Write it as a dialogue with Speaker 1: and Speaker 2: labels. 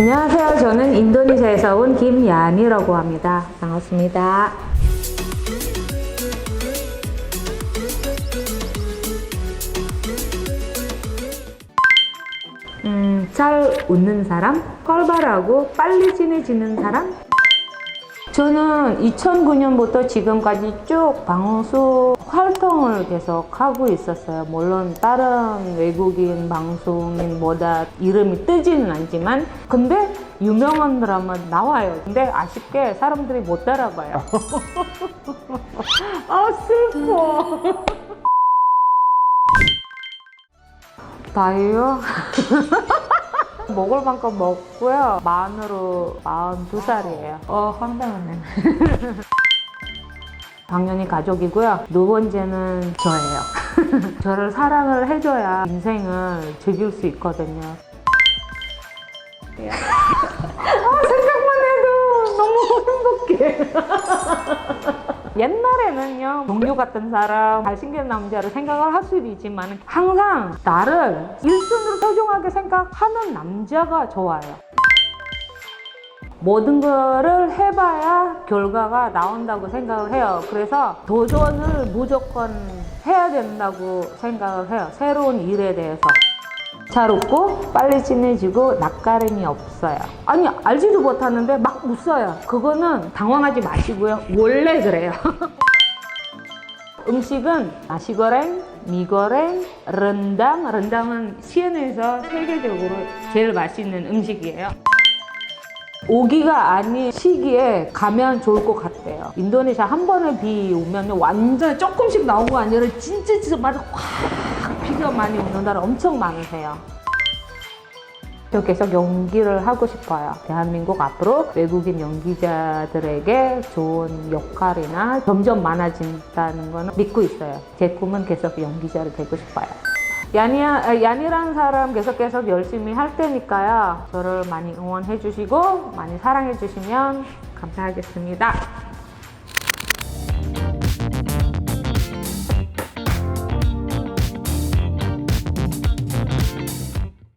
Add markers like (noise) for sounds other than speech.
Speaker 1: 안녕하세요. 저는 인도네시아에서 온 김야니라고 합니다. 반갑습니다. 음, 잘 웃는 사람, 활발하고 빨리 친해지는 사람. 저는 2009년부터 지금까지 쭉 방송 활동을 계속 하고 있었어요. 물론 다른 외국인 방송인보다 이름이 뜨지는 않지만, 근데 유명한 드라마 나와요. 근데 아쉽게 사람들이 못 따라가요. (laughs) 아, 슬퍼. (laughs) 다예요? (laughs) 먹을 만큼 먹고요. 만으로 42살이에요. 어, 황당하네. (laughs) 당연히 가족이고요. 두 번째는 저예요. (laughs) 저를 사랑을 해줘야 인생을 즐길 수 있거든요. (laughs) 아, 생각만 해도 너무 행복해. 옛날에는요 동료 같은 사람 잘생긴 남자를 생각을 할 수도 있지만 항상 나를 일순으로 소중하게 생각하는 남자가 좋아요. 모든 거를 해봐야 결과가 나온다고 생각을 해요. 그래서 도전을 무조건 해야 된다고 생각을 해요. 새로운 일에 대해서 잘 웃고 빨리 친해지고 낯가림이 없어요. 아니 알지도 못하는데 막 웃어요. 그거는 당황하지 마시고요. 원래 그래요. (laughs) 음식은 나시고랭, 미고랭, 른당. 른당은 시엔에서 세계적으로 제일 맛있는 음식이에요. 오기가 아닌 시기에 가면 좋을 것 같아요. 인도네시아 한 번에 비 오면 완전 조금씩 나온 거 아니라 진짜 진짜 맞아 확 비가 많이 오는 날 엄청 많으세요. 저 계속 연기를 하고 싶어요. 대한민국 앞으로 외국인 연기자들에게 좋은 역할이나 점점 많아진다는 거는 믿고 있어요. 제 꿈은 계속 연기자를 되고 싶어요. 야니야, 아, 사람 계속 계속 열심히 할 테니까요. 저를 많이 응원해 주시고 많이 사랑해 주시면 감사하겠습니다.